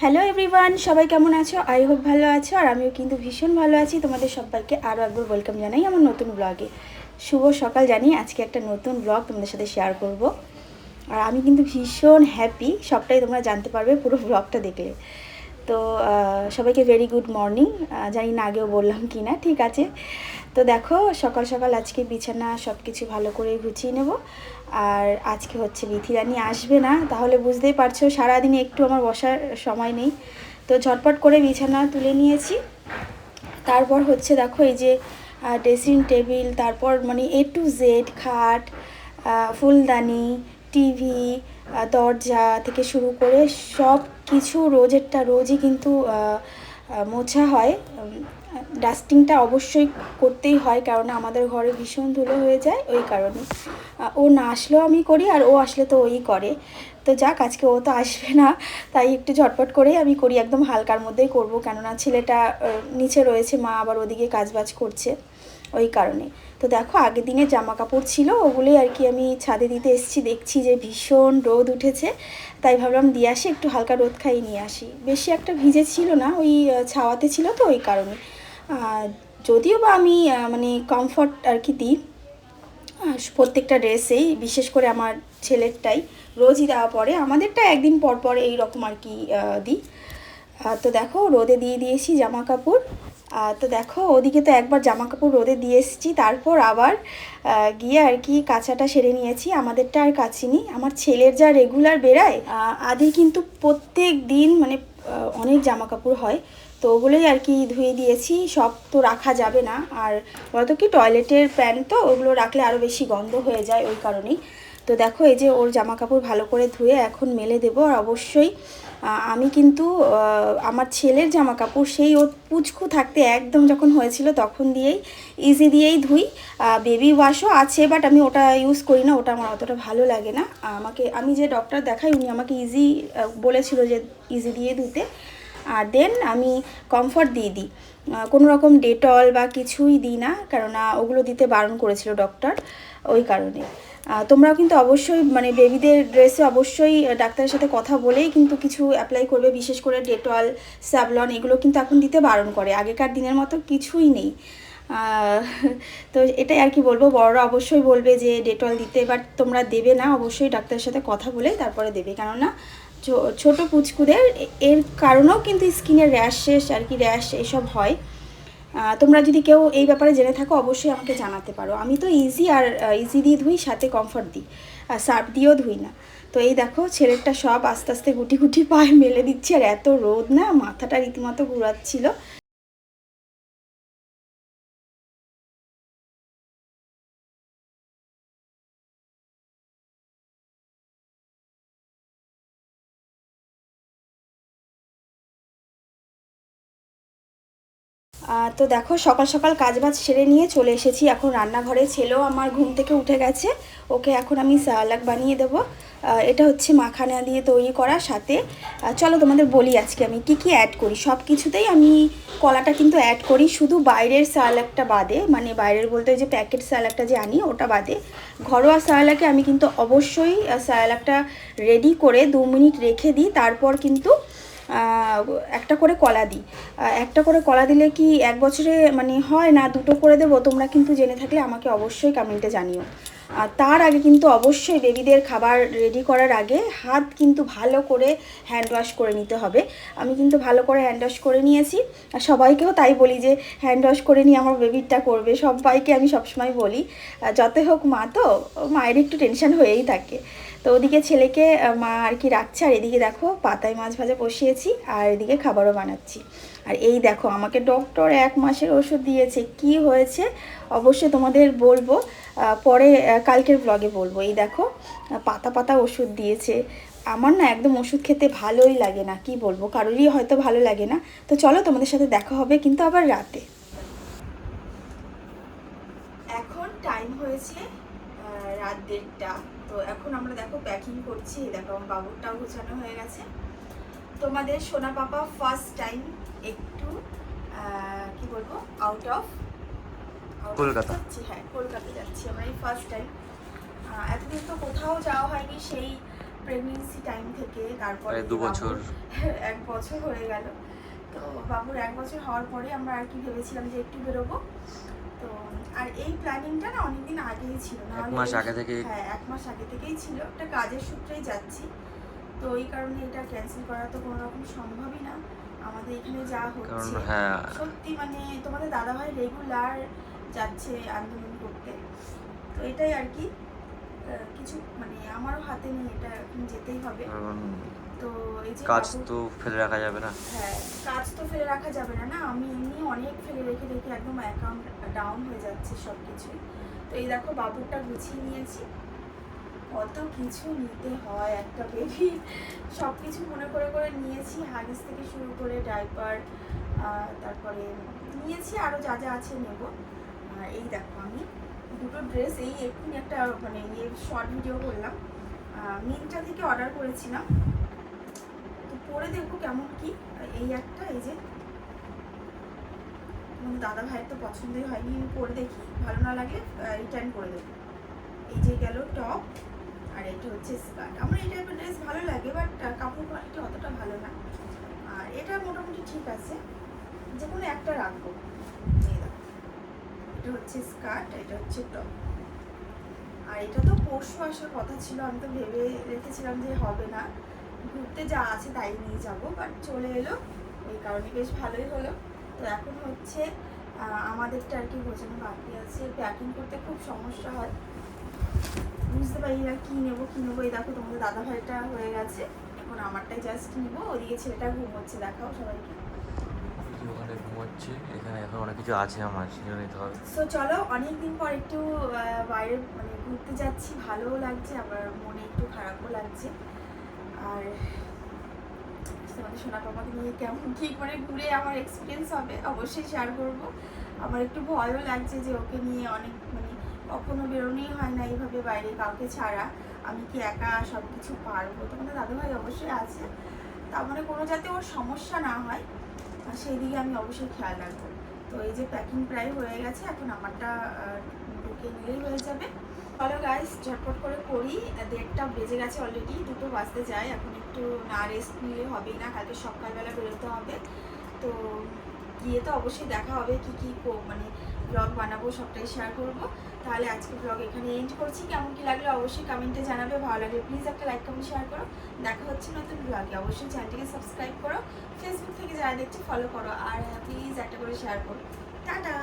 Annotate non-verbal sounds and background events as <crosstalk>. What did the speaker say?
Hello everyone সবাই কেমন আছো? আই হোপ ভালো আছো, আর আমিও কিন্তু ভীষণ ভালো আছি। তোমাদের সবাইকে আরও একবার ওয়েলকাম জানাই আমার নতুন ব্লগে শুভ সকাল জানি আজকে একটা নতুন ব্লগ তোমাদের সাথে শেয়ার করব। আর আমি কিন্তু ভীষণ হ্যাপি সবটাই তোমরা জানতে পারবে পুরো ব্লগটা দেখলে। তো সবাইকে ভেরি গুড মর্নিং জানি না আগেও বললাম কি না ঠিক আছে? তো দেখো, সকাল সকাল আজকে বিছানা সব কিছু ভালো করে গুছিয়ে নেব। আর আজকে হচ্ছে বিথিরানি আসবে না, তাহলে বুঝতেই পারছ সারাদিনে একটু আমার বসার সময় নেই। তো ঝটপট করে বিছানা তুলে নিয়েছি। তারপর হচ্ছে দেখো এই যে ড্রেসিং টেবিল তারপর মানে এ টু জেড খাট ফুলদানি টিভি দরজা থেকে শুরু করে সব কিছু রোজেরটা রোজই কিন্তু মোছা হয়। ডাস্টিংটা অবশ্যই করতেই হয় কারণ আমাদের ঘরে ভীষণ ধুলো হয়ে যায় ওই কারণে। ও না আসলেও আমি করি আর ও আসলে তো ওই করে। তো যাক, আজকে ও তো আসবে না, তাই একটু ঝটপট করেই আমি করি, একদম হালকার মধ্যেই করব, কেননা ছেলেটা নিচে রয়েছে, মা আবার ওদিকে কাজবাজ করছে ওই কারণে। তো দেখো, আগের দিনে জামা কাপড় ছিল, ওগুলোই আর কি আমি ছাদে দিতে এসেছি, দেখছি যে ভীষণ রোদ উঠেছে, তাই ভাবলাম দিয়ে আসি, একটু হালকা রোদ খাইয়ে নিয়ে আসি। বেশি একটা ভিজে ছিল না, ওই ছাওয়াতে ছিল তো ওই কারণে। যদিও বা আমি মানে কমফর্ট আর কি দিই প্রত্যেকটা ড্রেসেই বিশেষ করে আমার ছেলেরটাই রোজই দেওয়া পরে আমাদেরটা একদিন পর পর এই রকম আর কি দিই। তো দেখো রোদে দিয়ে দিয়েছি জামা কাপড় তো দেখো ওদিকে তো একবার জামা কাপড় রোদে দিয়ে এসেছি তারপর আবার গিয়ে আর কি কাঁচাটা সেরে নিয়েছি। আমাদেরটা আর কাচিনি আমার ছেলের যা রেগুলার আহ, আদি কিন্তু প্রত্যেক দিন মানে অনেক জামা কাপড় হয়। তো ওগুলোই আর কি ধুয়ে দিয়েছি। সব তো রাখা যাবে না। আর বলতো কি টয়লেটের প্যান তো, ওগুলো রাখলে আরও বেশি গন্ধ হয়ে যায় ওই কারণেই। তো দেখো, এই যে ওর জামা কাপড় ভালো করে ধুয়ে এখন মেলে দেবো। আর অবশ্যই আমি কিন্তু আমার ছেলের জামা কাপড় সেই ওর পুচকু থাকতে একদম যখন হয়েছিল তখন দিয়েই ইজি দিয়েই ধুই। বেবি ওয়াশও আছে বাট আমি ওটা ইউজ করি না, ওটা আমার অতটা ভালো লাগে না। আমাকে, আমি যে ডক্টর দেখাই, উনি আমাকে ইজি বলেছিল যে ইজি দিয়ে ধুতে। আর দেন আমি কমফর্ট দিয়ে দিই। কোনো রকম ডেটল বা কিছুই দিই না, কেননা ওগুলো দিতে বারণ করেছিল ডক্টর ওই কারণে। তোমরাও কিন্তু অবশ্যই মানে বেবিদের ড্রেসে অবশ্যই ডাক্তারের সাথে কথা বলেই কিন্তু কিছু অ্যাপ্লাই করবে, বিশেষ করে ডেটল স্যাভলন এগুলো কিন্তু এখন দিতে বারণ করে। আগেকার দিনের মতো কিছুই নেই। তো এটাই আর কি বলব, বড়রা অবশ্যই বলবে যে ডেটল দিতে বাট তোমরা দেবে না, অবশ্যই ডাক্তারের সাথে কথা বলে তারপরে দেবে। কেননা ছোট পুচকুদের এর কারণেও কিন্তু স্কিনের র্যাশ শেষ আর কি র্যাশ এসব হয়। তোমরা যদি কেউ এই ব্যাপারে জেনে থাকো, অবশ্যই আমাকে জানাতে পারো। আমি তো ইজি আর ইজি দিয়ে ধুই, সাথে কমফর্ট দিই। আর সার্ফ দিয়েও ধুই না। তো এই দেখো, ছেলেরটা সব আস্তে আস্তে গুটি গুটি পায়ে মেলে দিচ্ছে। আর এত রোদ না, মাথাটা রীতিমতো ঘুরাচ্ছিল। তো দেখো, সকাল সকাল কাজ বাজ সেরে নিয়ে চলে এসেছি। এখন রান্নাঘরে ছেলেও আমার ঘুম থেকে উঠে গেছে। ওকে এখন আমি সালাক বানিয়ে দেবো। এটা হচ্ছে মাখানা দিয়ে তৈরি করা সাথে। চলো তোমাদের বলি আজকে আমি কি কি অ্যাড করি। সব কিছুতেই আমি কলাটা কিন্তু অ্যাড করি, শুধু বাইরের সালাকটা বাদে। মানে বাইরের বলতে যে প্যাকেট সালাকটা যে আনি, ওটা বাদে। ঘরোয়া সালাকে আমি কিন্তু অবশ্যই সালাকটা রেডি করে দু মিনিট রেখে দিই। তারপর কিন্তু একটা করে কলা দিই। একটা করে কলা দিলে কি এক বছরে মানে হয় না দুটো করে দেবো? তোমরা কিন্তু জেনে থাকলে আমাকে অবশ্যই কমেন্টে জানিও। আর তার আগে কিন্তু অবশ্যই বেবিদের খাবার রেডি করার আগে হাত কিন্তু ভালো করে হ্যান্ড ওয়াশ করে নিতে হবে। আমি কিন্তু ভালো করে হ্যান্ড ওয়াশ করে নিয়েছি। আর সবাইকেও তাই বলি যে হ্যান্ড ওয়াশ করে নিয়ে আমার বেবিরটা করবে। সবাইকে আমি সবসময় বলি যতই হোক মা তো, মায়ের একটু টেনশন হয়েই থাকে। তো ওদিকে ছেলেকে মা আর কি রাখছে, আর এদিকে দেখো পাতায় মাছ ভাজা বসিয়েছি, আর এদিকে খাবারও বানাচ্ছি। আর এই দেখো, আমাকে ডক্টর এক মাসের ওষুধ দিয়েছে, কি হয়েছে অবশ্যই তোমাদের বলব পরে কালকের ব্লগে বলব। এই দেখো পাতা পাতা ওষুধ দিয়েছে। আমার না একদম ওষুধ খেতে ভালোই লাগে না, কি বলব? কারোরই হয়তো ভালো লাগে না। তো চলো তোমাদের সাথে দেখা হবে, কিন্তু আবার রাতে। এখন টাইম হয়েছে রাত দেড়টা। তো এখন আমরা দেখো প্যাকিং করছি। দেখো আমার বাবুরটাও গোছানো হয়ে গেছে। তোমাদের সোনা পাপা ফার্স্ট টাইম একটু কি বলব আউট অফ কলকাতা। যাচ্ছি হ্যাঁ কলকাতা যাচ্ছি আমরা এই ফার্স্ট টাইম এতদিন তো কোথাও যাওয়া হয়নি সেই প্রেগনেন্সি টাইম থেকে। তারপরে দু বছর। <laughs> এক বছর হয়ে গেল। তো বাবুর এক বছর হওয়ার পরে আমরা আর কি ভেবেছিলাম যে একটু বেরোবো। আর এই প্ল্যানিংটা না অনেকদিন আগেই ছিল। এক মাস আগে থেকেই- হ্যাঁ এক মাস আগে থেকেই ছিল। একটা কাজের সূত্রেই যাচ্ছি। তো এই কারণে এটা ক্যান্সেল করা তো কোনো রকম সম্ভবই না। আমাদের এখানে যা হচ্ছে। হ্যাঁ। সত্যি মানে তোমাদের দাদাভাই রেগুলার যাচ্ছে আন্দোলন করতে। তো এটাই আর কি। কিছু মানে আমারও হাতে নেই এটা যেতেই হবে। তো এই যে কাজ তো ফেলে রাখা যাবে না। হ্যাঁ কাজ তো ফেলে রাখা যাবে না না? আমি এমনি অনেক ফেলে রেখে রেখে একদম অ্যাকাউন্ট ডাউন হয়ে যাচ্ছে সব কিছুই তো এই দেখো বাবুরটা গুছিয়ে নিয়েছি। কত কিছু নিতে হয় একটা বেবি সব কিছু মনে করে করে নিয়েছি হাগিস থেকে শুরু করে ডাইপার তারপরে নিয়েছি আরও যা যা আছে নেব। আর এই দেখো আমি দুটো ড্রেস এই এক্ষুনি একটা মানে ইয়ে শর্ট ভিডিও করলাম মিন্ট্রা থেকে অর্ডার করেছিলাম। পরে দেখব কেমন কি। এই একটা, এই যে দাদা ভাইয়ের তো পছন্দই হয়নি, আমি পরে দেখি, ভালো না লাগলে রিটার্ন করে দেবো। এই যে গেল টপ আর এটা হচ্ছে স্কার্ট আমার এই টাইপের ড্রেস ভালো লাগে বাট কাপড় কোয়ালিটি অতটা ভালো না। আর এটা মোটামুটি ঠিক আছে যে কোনো একটা রাখব। এটা হচ্ছে স্কার্ট এটা হচ্ছে টপ আর এটা তো পরশু আসার কথা ছিল, আমি তো ভেবে রেখেছিলাম যে হবে না। ঘুরতে যা আছে তাই নিয়ে যাব বাট চলে এলো। ওই কারণে বেশ ভালোই হলো। তো এখন হচ্ছে আমাদেরটা আর কি গোছানো বাকি আছে। প্যাকিং করতে খুব সমস্যা হয়। বুঝতে পারি না কী নেব কী নেব। এই দেখো তোমাদের দাদা ভাইটা হয়ে গেছে। এখন আমারটাই জাস্ট নিবো। ওদিকে ছেলেটা ঘুমোচ্ছে দেখাও সবাইকে। ওখানে ঘুমাচ্ছি। এখানে এখন অনেক কিছু আছে আমার সেগুলো নিতে হবে। সো চলো অনেক দিন পর একটু বাইরে মানে ঘুরতে যাচ্ছি। ভালোও লাগছে আবার মনে একটু খারাপও লাগছে। আর তোমাদের সোনা পাপাকে নিয়ে কেমন, কী করে ঘুরে আমার এক্সপিরিয়েন্স হবে অবশ্যই শেয়ার করব। আমার একটু ভয়ও লাগছে যে ওকে নিয়ে অনেক মানে কখনো বেরোনোই হয় না এইভাবে বাইরে কাউকে ছাড়া। আমি কি একা সব কিছু পারব? তোমাদের দাদাভাই অবশ্যই আছে। তার মানে কোনো যাতে ওর সমস্যা না হয়, আর সেই দিকে আমি অবশ্যই খেয়াল রাখব। তো এই যে প্যাকিং প্রায় হয়ে গেছে, এখন আমারটা ঢুকে নিলেই হয়ে যাবে। চলো গাইস ঝটপট করে করি। দেড়টা বেজে গেছে অলরেডি দুটো বাজতে যায়। এখন একটু না রেস্ট নিলে হবেই না, কালকে সকালবেলা বেরোতে হবে। তো গিয়ে তো অবশ্যই দেখা হবে কি কি কো- মানে ব্লগ বানাবো, সবটাই শেয়ার করব। তাহলে আজকে ব্লগ এখানে এন্ড করছি। কেমন কি লাগল অবশ্যই কমেন্টে জানাবে। ভালো লাগলে প্লিজ একটা লাইক কমেন্ট শেয়ার করো। দেখা হচ্ছে নতুন ব্লগে অবশ্যই চ্যানেলটিকে সাবস্ক্রাইব করো। ফেসবুক থেকে যারা দেখছে ফলো করো। আর প্লিজ একটা করে শেয়ার করো। টাটা!